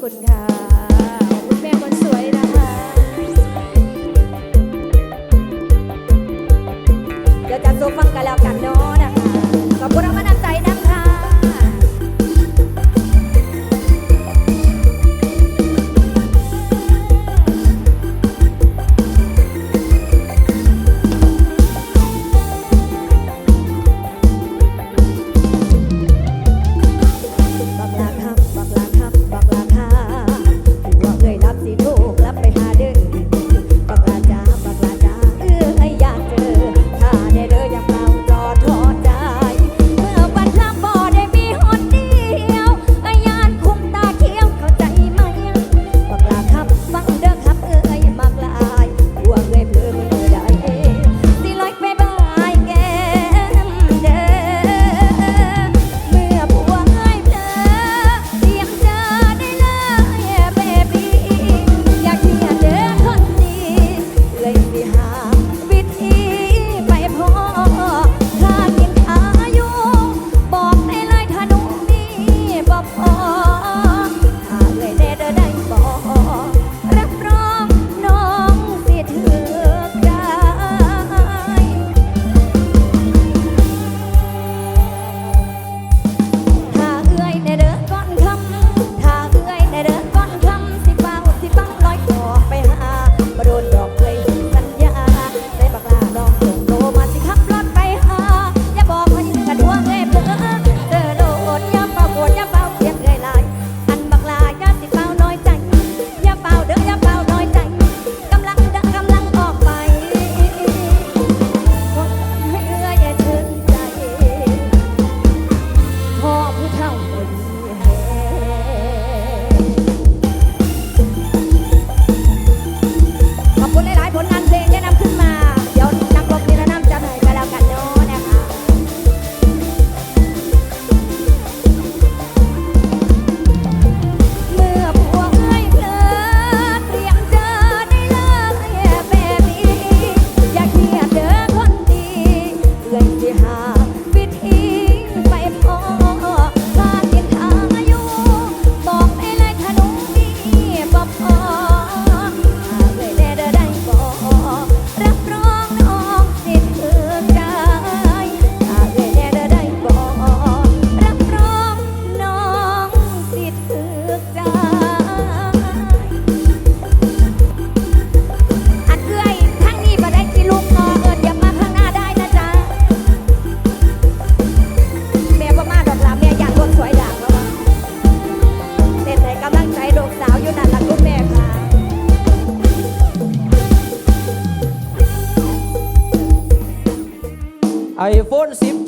คุณค่ะ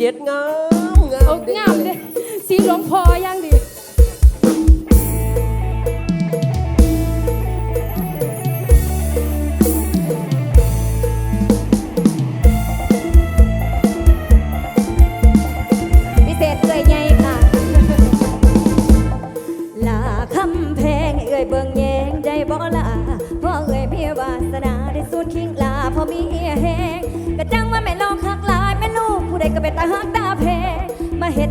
เจ็ดงามงามเอางด้สีหลวงพอยังดิ ได้ก็เป็นตาหักตาเพมาเห็ด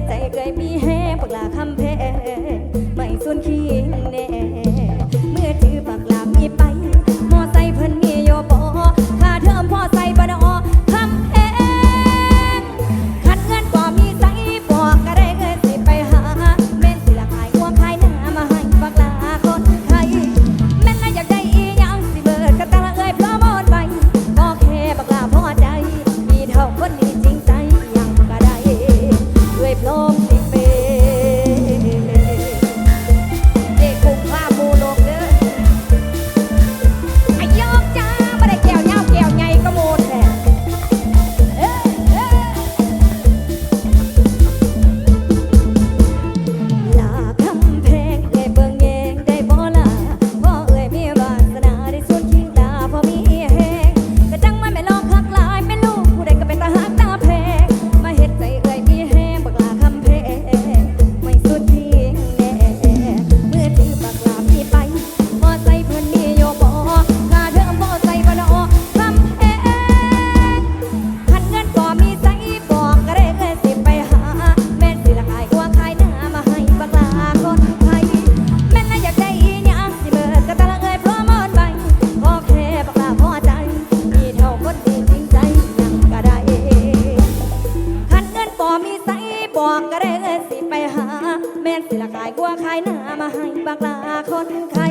นใคร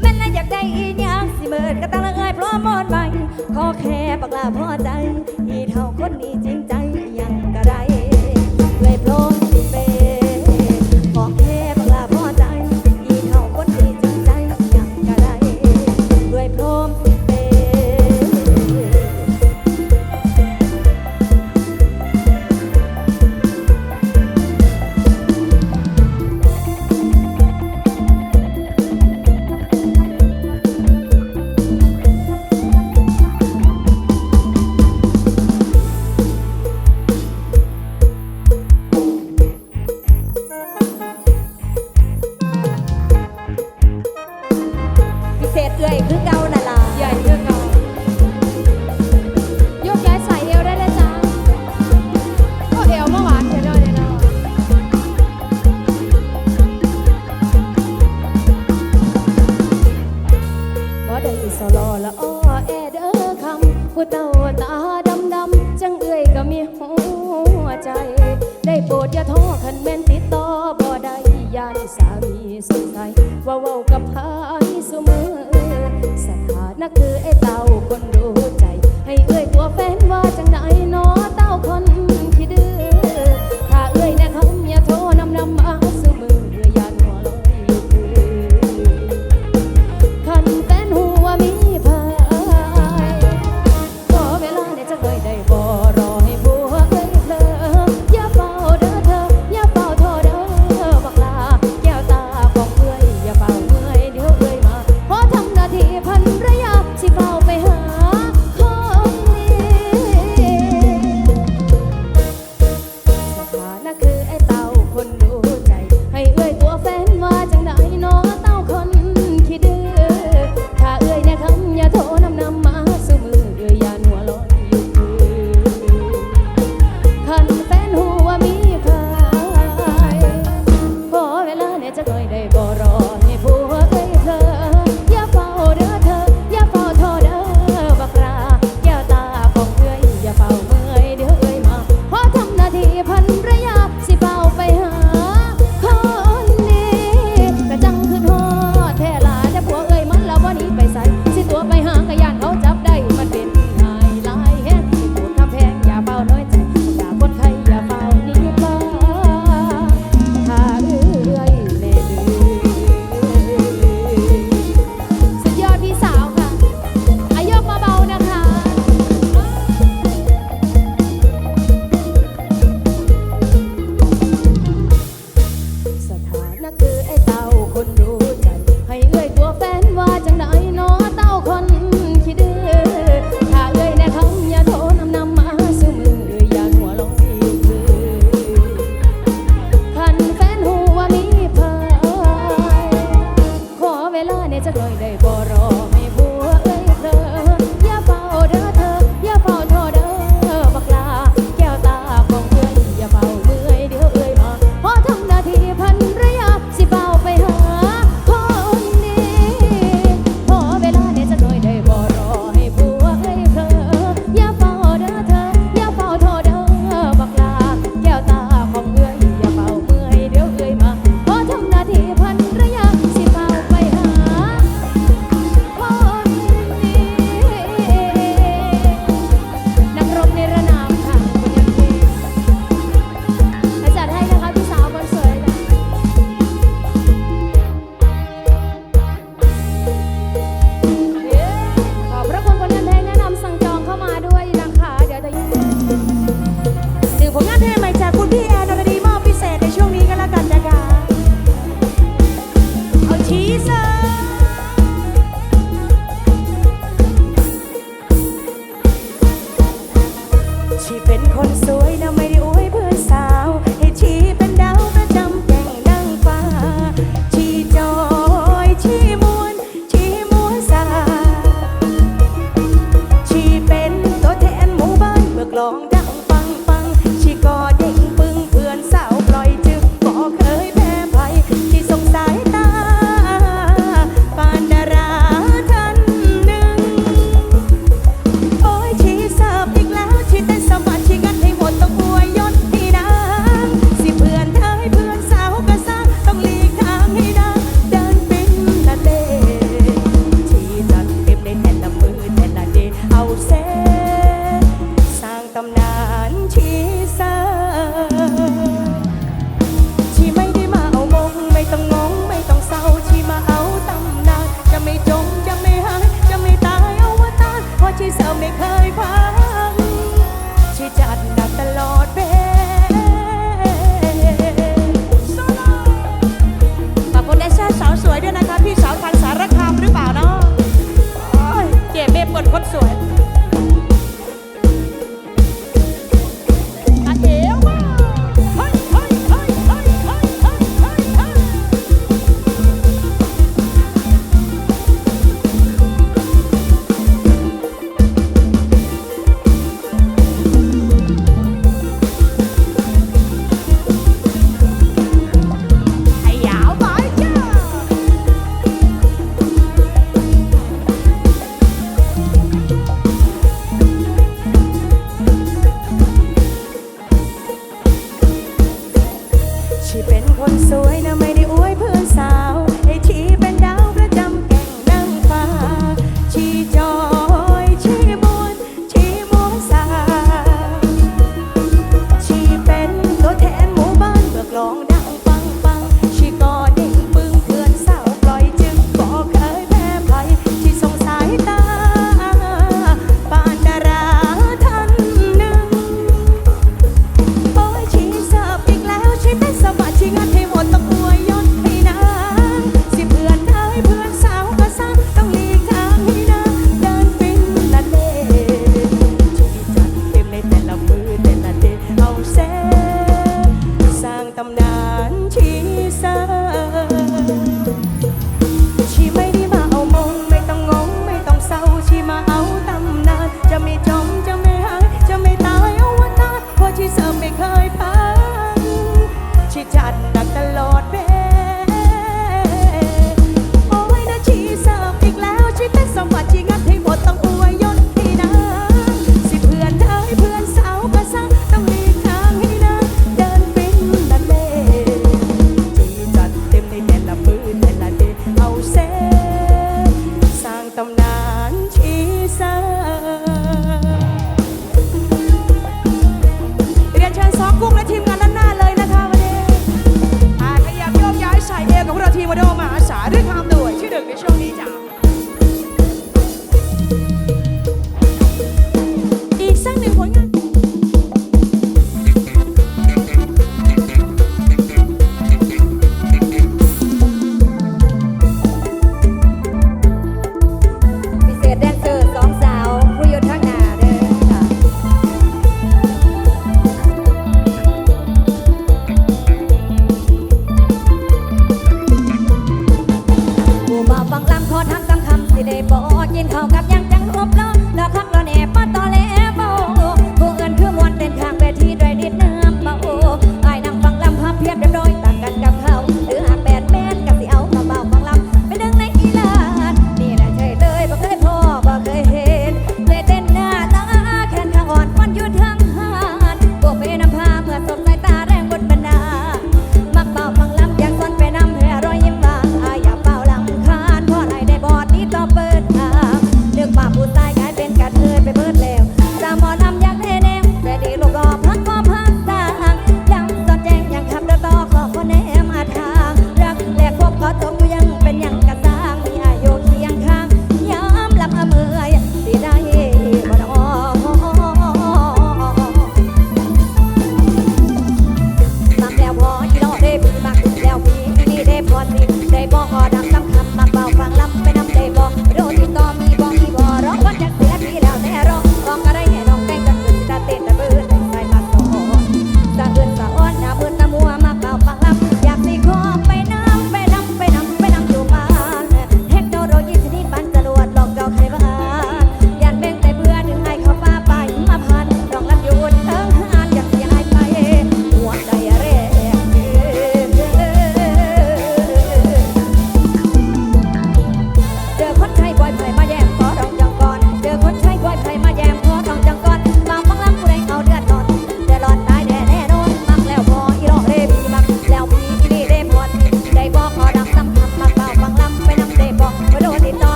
แม่นอยากได้อีกอย่างสิเบิดก็ตั้งเอ้ยพร้อมมอนไว้ขอแค่ปากลาพอใจ คือไอ้เต่าคน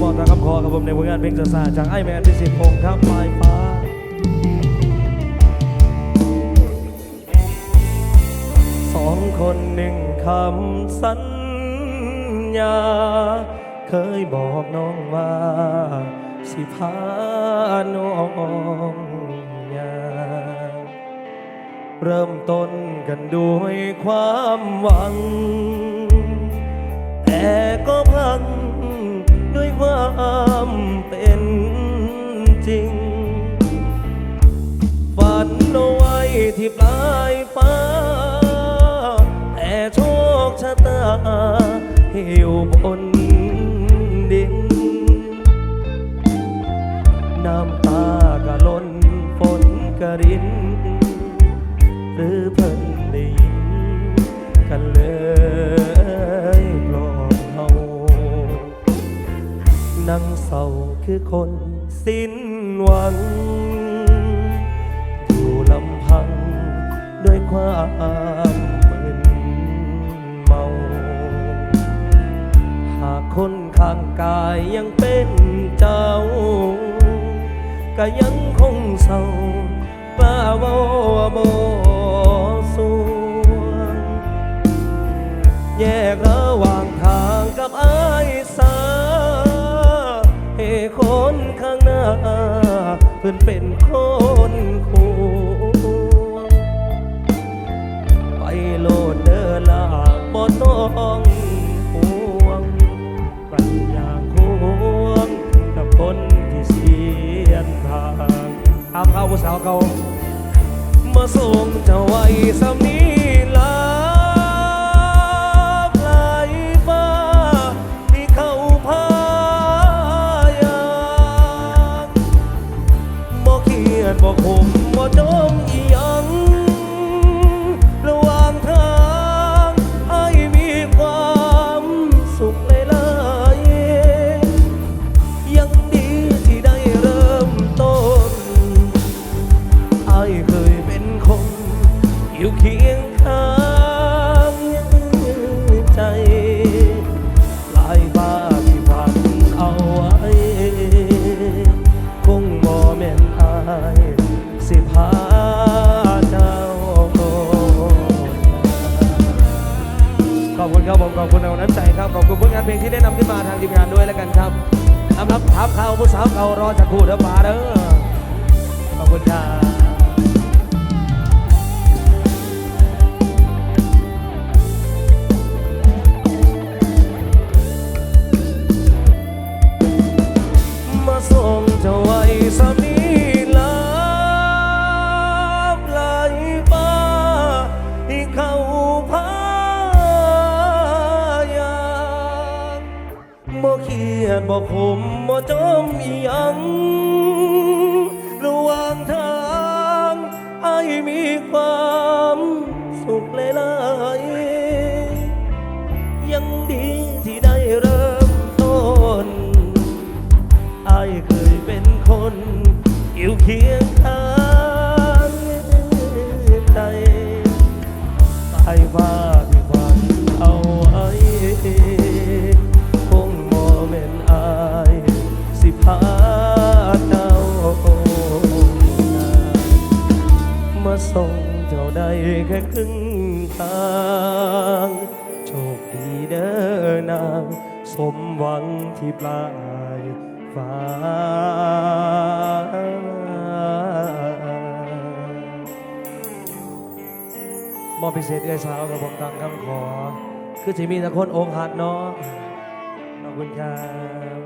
สมองทาคำคอครับผมในผลงานเพลงสาจากไอแมนพิสิทธิ์พงศ์ครับปลายฟ้าสองคนหนึ่งคำสัญญา เคยบอกน้องว่า สิพาน้องยาเริ่มต้นกันด้วยความหวัง แต่ก็พัง ความเป็นจริง ฝันเอาไว้ที่ปลายฟ้า แต่โชคชะตาให้อยู่บนดิน น้ำตากะล้นฝนกะริน หรือเพิ่นได้ยินกันเลย นั่งเศร้าคือคนสิ้นหวัง อยู่ลำพังด้วยความมึนเมา หากคนข้างกายยังเป็นเจ้า ก็ยังคงเศร้ากล้าเว่าบ่ เพื่อนเป็นคนคู่ไปโลดเดินลาบ่ต้องห่วงกันอย่างห่วงกับคนที่เสียนทางอามเขาผู้สาวเขามาส่งเจ้าไว้สามี อยู่เคียงข้างใจตายว่าที่ฝันเอาไว้คงโมเมนอายสิพาเจ้ามาส่งเจ้าได้แค่ครึ่งทางโชคดีเด้อนางสมหวังที่ปลายฟ้า มอบพิเศษเอื้อสาวกับผมตามคำขอ คือจะมีแต่คนองค์หัดเนาะขอบคุณครับ